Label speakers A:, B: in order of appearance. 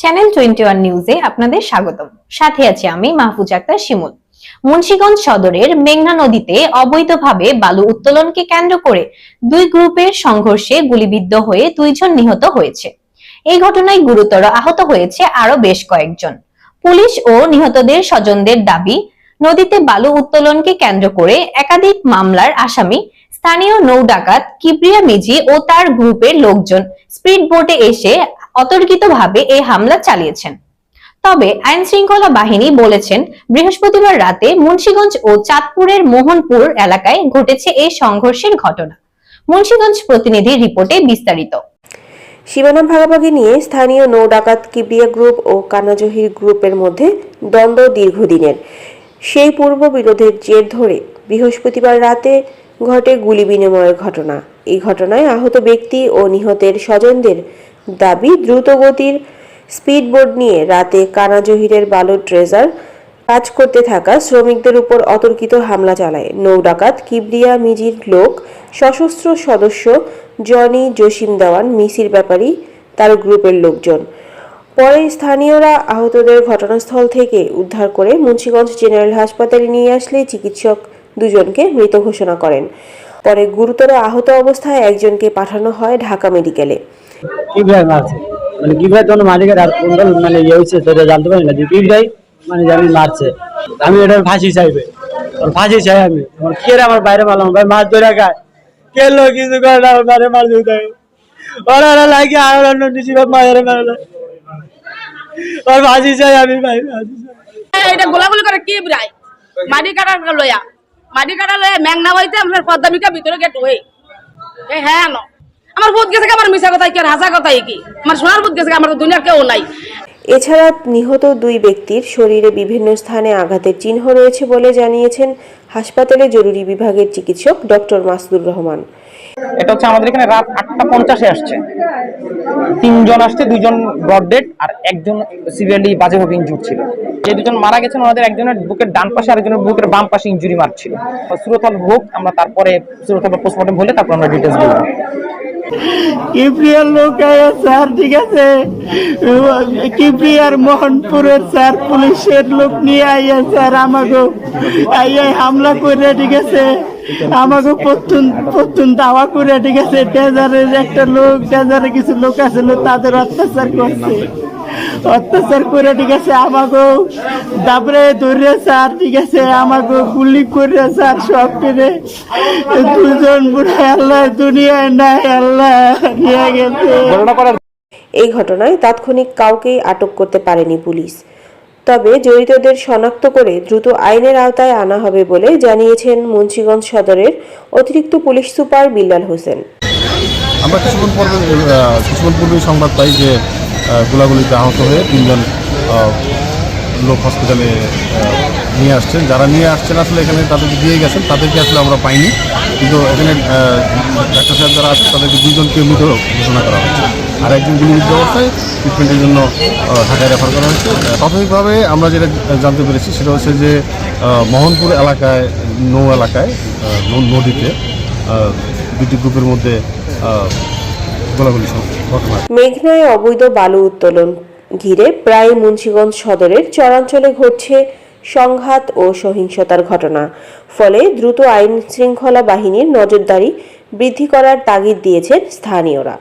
A: Channel twenty one নিউজে আপনাদের স্বাগতম। সাথে আছি আমি মাহফুজ আক্তার শিমুল। মুন্সিগঞ্জ সদরের মেঘনা নদীতে অবৈধভাবে বালু উত্তোলনকে কেন্দ্র করে দুই গ্রুপের সংঘর্ষে গুলিবিদ্ধ হয়ে দুইজন নিহত হয়েছে। এই ঘটনায় গুরুতর আহত হয়েছে আরও বেশ কয়েকজন। পুলিশ ও নিহতদের স্বজনদের দাবি, নদীতে বালু উত্তোলনকে কেন্দ্র করে একাধিক মামলার আসামি, স্থানীয় নৌ ডাকাত কিবরিয়া মিজি ও তার গ্রুপের লোকজন স্পিড বোটে এসে অতর্কিতভাবে এই হামলা চালিয়েছেন। তবে আইন শৃঙ্খলা বাহিনী বলেছেন, বৃহস্পতিবার রাতে মুন্সিগঞ্জ ও চাঁদপুরের মোহনপুর এলাকায় ঘটেছে এই সংঘর্ষের ঘটনা। মুন্সিগঞ্জ প্রতিনিধির রিপোর্টে বিস্তারিত।
B: সীমানা ভাগাভাগি নিয়ে স্থানীয় নৌ ডাকাত কিবরিয়া গ্রুপ ও কানাজহির গ্রুপের মধ্যে দ্বন্দ্ব দীর্ঘদিনের। সেই পূর্ব বিরোধের জের ধরে বৃহস্পতিবার রাতে ঘটে গুলি বিনিময়ের ঘটনা। এই ঘটনায় আহত ব্যক্তি ও নিহতের স্বজনদের দাবি দ্রুতগতির স্পিডবোট নিয়ে রাতে কানাজহিরের বালু ট্রেজার কাজ করতে থাকা শ্রমিকদের উপর অতর্কিত হামলা চালায়। নৌ ডাকাত কিবরিয়া মিজির লোক, সশস্ত্র সদস্য জনি জসিম দেওয়ান মিসির ব্যাপারী তার গ্রুপের লোকজন। পরে স্থানীয়রা আহতদের ঘটনাস্থল থেকে উদ্ধার করে মুন্সিগঞ্জ জেনারেল হাসপাতালে নিয়ে আসলে চিকিৎসক দুজনকে মৃত ঘোষণা করেন। পরে গুরুতর আহত অবস্থায় একজনকে পাঠানো হয় ঢাকা মেডিকেলে।
C: কি ভাই মারছে মানে কি ভাই তোমার মালিকের আর মানে ইয়ে হয়েছে সেটা জানতে পারি না। যে কি ভাই মানে জানি মারছে। আমি এটা ফাঁসি চাইবে। ওর ফাঁসি চাই আমি। আমার কে আমার বাইরে মারলাম ভাই, মাছ ধরে খায়। কে লোক কিছু করে না, আমার বাইরে মার দিতে ওরা ওরা লাগে, আর ভাই মায়ের মারলে ওর ফাঁসি চাই আমি, ভাই চাই।
D: এটা গোলাগুলি করে কি বিরাই মাটি কাটার লয়া। মাটি কাটা লয়া, ম্যাংনা হইতে আমার পদ্মামিকা ভিতরে গেট হয়ে। এ হ্যাঁ ন আমার ভূত গেছে আমার মিশা কথাই কি? আর হাসা কথাই কি? আমার সোনার ভূত গেছে আমার দুনিয়ার কেউ নাই।
B: এছাড়া নিহত দুই ব্যক্তির শরীরে বিভিন্ন স্থানে আঘাতের চিহ্ন রয়েছে বলে জানিয়েছেন হাসপাতালে জরুরি বিভাগের চিকিৎসক ডক্টর মাসুদুর রহমান।
E: এটা হচ্ছে আমাদের এখানে রাত আটটা পঞ্চাশে আসছে। তিনজন আসছে দুইজন ব্রড ডেড আর একজন সিভিয়ারলি বাজেভাবে ইনজুর ছিল। যে দুজন মারা গেছেন ওনাদের একজনের বুকের ডান পাশে আরেকজনের বুকের বাম পাশে ইঞ্জুরি মারছিল। সুরতল হোক আমরা তারপরে সুরতল পোস্টমর্টম হলে তারপর আমরা ডিটেলস বলব।
C: কিপ্রিয়ার লোক স্যার, ঠিক আছে? কিপ্রিয়ার মোহনপুরের স্যার, পুলিশের লোক নিয়ে আইয়া স্যার আমাকে আইয়া হামলা করে, ঠিক আছে? আমাকে প্রত্যুন প্রত্যুন দাওয়া করে, ঠিক আছে? ডেজারের একটা লোক ডেজারে কিছু লোক আছে, তাদের অত্যাচার করছে। অত্যাচার করে ঠিক আছে আমাকে তারপরে ধরে স্যার ঠিক আছে আমাকে গুলি করে স্যার সব করে দুজন বুড়া আল্লাহ দুনিয়ায় নাই আল্লাহ নিয়ে গেছে।
B: এই ঘটনায় তাৎক্ষণিক কাউকেই আটক করতে পারেনি পুলিশ। তবে জড়িতদের শনাক্ত করে দ্রুত আইনের আওতায় আনা হবে বলে জানিয়েছেন মুন্সিগঞ্জ সদরের অতিরিক্ত পুলিশ সুপার বিল্লাল হোসেন।
F: আমরা কিছুক্ষণ পূর্বে কিছুক্ষণ পূর্বেই সংবাদ পাই যে গোলাগুলিতে আহত হয়ে তিনজন লোক হসপিটালে নিয়ে আসছেন। যারা নিয়ে আসছেন, আসলে এখানে তাদেরকে দিয়ে গেছেন, তাদেরকে আসলে আমরা পাইনি। কিন্তু এখানে ডাক্তার সাহেব যারা আছে, তাদেরকে দুজনকে মৃত ঘোষণা করা হয়েছে। আর একজন গুলিবিদ্ধ অবস্থায় ট্রিটমেন্টের জন্য ঢাকায় রেফার করা হয়েছে। প্রাথমিকভাবে আমরা যেটা জানতে পেরেছি, সেটা হচ্ছে যে মোহনপুর এলাকায়, নৌ এলাকায় নদীতে দুটি গ্রুপের মধ্যে
B: মেঘনায় অবৈধ বালু উত্তোলন ঘিরে প্রায় মুন্সিগঞ্জ সদরের চরাঞ্চলে ঘটছে সংঘাত ও সহিংসতার ঘটনা। ফলে দ্রুত আইন শৃঙ্খলা বাহিনীর নজরদারি বৃদ্ধি করার তাগিদ দিয়েছেন স্থানীয়রা।